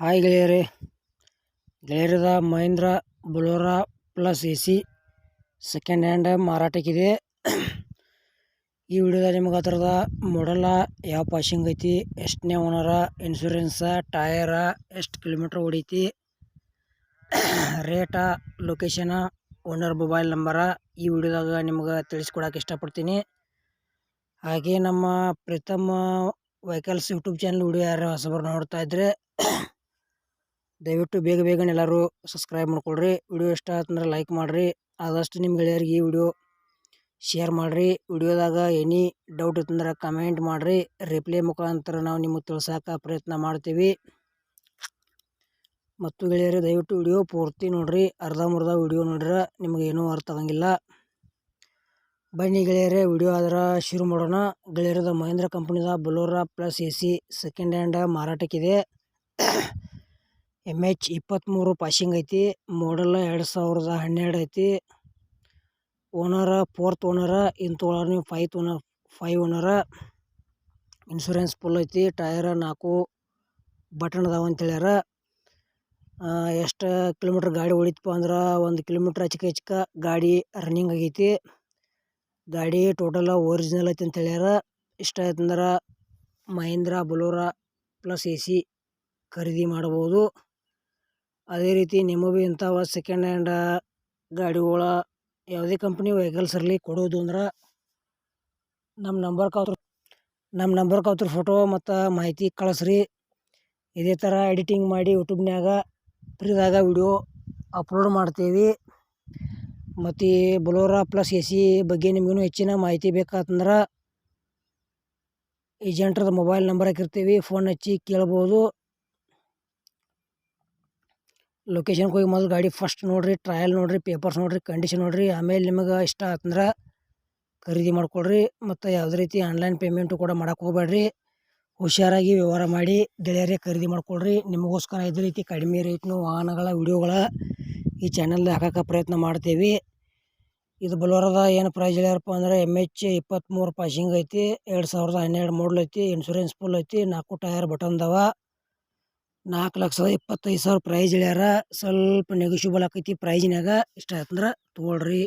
Hi ಗೆಳೆಯರೇ. ಗೆಳೆಯರದ Mahindra Bolero plus A C second hand ಮಾರಾಟಕ್ಕಿದೆ. ಈ ವಿಡಿಯೋದಾಗ ನಿಮ್ಗೆ ಅದರದ ಮಾಡಲ ಯಾವ ಪಾಶಿಂಗ್ ಐತಿ, ಎಷ್ಟನೇ ಓನರ ಇನ್ಶೂರೆನ್ಸ ಟಯರ ಎಷ್ಟು kilometre ಹೊಡೀತಿ rate location owner mobile number ಈ ವಿಡಿಯೋದಾಗ ನಿಮ್ಗೆ ತಿಳಿಸ್ಕೊಡಕ್ಕೆ ಇಷ್ಟಪಡ್ತೀನಿ. ಹಾಗೆ ನಮ್ಮ ಪ್ರಥಮ ವೆಹಿಕಲ್ಸ್ ಯೂಟ್ಯೂಬ್ ಚಾನಲ್ ವಿಡಿಯೋ ಯಾರು ಹೊಸಬರು ನೋಡ್ತಾ ಇದ್ರೆ ದಯವಿಟ್ಟು ಬೇಗ ಬೇಗನೆ ಎಲ್ಲರೂ ಸಬ್ಸ್ಕ್ರೈಬ್ ಮಾಡ್ಕೊಳ್ರಿ. ವಿಡಿಯೋ ಇಷ್ಟ ಆಯ್ತಂದ್ರೆ ಲೈಕ್ ಮಾಡಿರಿ. ಆದಷ್ಟು ನಿಮ್ಮ ಗೆಳೆಯರಿಗೆ ಈ ವಿಡಿಯೋ ಶೇರ್ ಮಾಡಿರಿ. ವಿಡಿಯೋದಾಗ ಎನಿ ಡೌಟ್ ಇತ್ತಂದ್ರೆ ಕಮೆಂಟ್ ಮಾಡಿರಿ. ರಿಪ್ಲೈ ಮುಖಾಂತರ ನಾವು ನಿಮಗೆ ತಿಳ್ಸೋಕೆ ಪ್ರಯತ್ನ ಮಾಡ್ತೀವಿ. ಮತ್ತು ಗೆಳೆಯರು, ದಯವಿಟ್ಟು ವಿಡಿಯೋ ಪೂರ್ತಿ ನೋಡಿರಿ. ಅರ್ಧಂಬರ್ಧ ವಿಡಿಯೋ ನೋಡ್ರೆ ನಿಮಗೆ ಏನೂ ಅರ್ಥ ಆಗಂಗಿಲ್ಲ. ಬನ್ನಿ ಗೆಳೆಯರೇ ವಿಡಿಯೋ ಆದ್ರೆ ಶುರು ಮಾಡೋಣ. ಗೆಳೆಯರದ Mahindra ಕಂಪ್ನಿದ Bolero plus A C second hand ಮಾರಾಟಕ್ಕಿದೆ. M H ಇಪ್ಪತ್ತ್ಮೂರು ಪಾಸಿಂಗ್ ಐತಿ ಮಾಡಲ್ ಎರಡು ಸಾವಿರದ ಹನ್ನೆರಡು ಐತಿ. ಓನರ ಫೋರ್ತ್ ಓನರ ಇನ್ನು ನೀವು fifth owner five owner insurance full ಐತಿ ಟಯರ ನಾಲ್ಕು ಬಟನ್ ಅದಾವ ಹೇಳ್ಯಾರ. ಎಷ್ಟು ಕಿಲೋಮೀಟ್ರ್ ಗಾಡಿ ಹೊಡಿತಪ್ಪ ಅಂದ್ರೆ ಒಂದು ಕಿಲೋಮೀಟ್ರ್ ಹಚ್ಕ ಹೆಚ್ಚಕ ಗಾಡಿ ರನ್ನಿಂಗ್ ಆಗೈತಿ. ಗಾಡಿ ಟೋಟಲ ಒರಿಜಿನಲ್ ಐತಿ ಅಂತ ಹೇಳ್ಯಾರ. ಇಷ್ಟ ಆಯ್ತಂದ್ರೆ Mahindra, Bolero plus A C ಖರೀದಿ ಮಾಡ್ಬೋದು. ಅದೇ ರೀತಿ ನಿಮಗೂ ಭೀ ಇಂಥವು ಸೆಕೆಂಡ್ ಹ್ಯಾಂಡ ಗಾಡಿಗಳ ಯಾವುದೇ ಕಂಪ್ನಿ ವೆಹಿಕಲ್ಸ್ ಇರಲಿ ಕೊಡೋದು ಅಂದ್ರೆ ನಮ್ಮ ನಂಬರ್ ಅವ್ರು ನಮ್ಮ ನಂಬರ್ ಅವ್ರ ಫೋಟೋ ಮತ್ತು ಮಾಹಿತಿ ಕಳಿಸ್ರಿ. ಇದೇ ಥರ ಎಡಿಟಿಂಗ್ ಮಾಡಿ ಯೂಟ್ಯೂಬ್ನಾಗ ಫ್ರೀದಾಗ ವಿಡಿಯೋ ಅಪ್ಲೋಡ್ ಮಾಡ್ತೀವಿ. ಮತ್ತು ಈ ಬೊಲೋರಾ ಪ್ಲಸ್ ಎ ಸಿ ಬಗ್ಗೆ ನಿಮಗೂ ಹೆಚ್ಚಿನ ಮಾಹಿತಿ ಬೇಕಾತಂದ್ರೆ ಏಜೆಂಟ್ರದ ಮೊಬೈಲ್ ನಂಬರ್ ಹಾಕಿರ್ತೀವಿ. ಫೋನ್ ಹಚ್ಚಿ ಕೇಳ್ಬೋದು. ಲೊಕೇಶನ್ಗೆ ಹೋಗಿ ಮೊದಲು ಗಾಡಿ ಫಸ್ಟ್ ನೋಡಿರಿ ಟ್ರಯಲ್ ನೋಡಿರಿ ಪೇಪರ್ಸ್ ನೋಡಿರಿ ಕಂಡೀಷನ್ ನೋಡಿರಿ, ಆಮೇಲೆ ನಿಮಗೆ ಇಷ್ಟ ಆತಂದ್ರೆ ಖರೀದಿ ಮಾಡ್ಕೊಳ್ರಿ, ಮತ್ತು ಯಾವುದೇ ರೀತಿ ಆನ್ಲೈನ್ ಪೇಮೆಂಟು ಕೂಡ ಮಾಡೋಕೆ ಹೋಗಬೇಡ್ರಿ. ಹುಷಾರಾಗಿ ವ್ಯವಹಾರ ಮಾಡಿ ಗೆಳೆಯರೇ ಖರೀದಿ ಮಾಡ್ಕೊಳ್ರಿ. ನಿಮಗೋಸ್ಕರ ಇದೇ ರೀತಿ ಕಡಿಮೆ ರೇಟ್ನು ವಾಹನಗಳ, ವಿಡಿಯೋಗಳ ಈ ಚಾನಲ್ ಹಾಕೋಕೆ ಪ್ರಯತ್ನ ಮಾಡ್ತೀವಿ. ಇದು ಬಲೋರದ ಏನು ಪ್ರೈಸ್ ಹೇಳ್ಯಾರಪ್ಪ ಅಂದ್ರೆ ಎಂ ಎಚ್ ಇಪ್ಪತ್ತ್ಮೂರು ಪಾಸಿಂಗ್ ಐತಿ, ಎರಡು ಸಾವಿರದ ಹನ್ನೆರಡು ಮಾಡಲ್ ಐತಿ ಇನ್ಶೂರೆನ್ಸ್ ಫುಲ್ ಐತಿ, ನಾಲ್ಕು ಟಯರ್ ಬಟನ್ದವ ನಾಲ್ಕು ಲಕ್ಷದ ಇಪ್ಪತ್ತೈದು ಸಾವಿರ ಪ್ರೈಸ್ ಹೇಳ್ಯಾರ. ಸ್ವಲ್ಪ ನೆಗೋಷಿಯಬಲ್ ಆಕೈತಿ ಪ್ರೈಜಿನಾಗ ಇಷ್ಟ ಆಯ್ತಂದ್ರೆ ತೊಗೊಳ್ರಿ.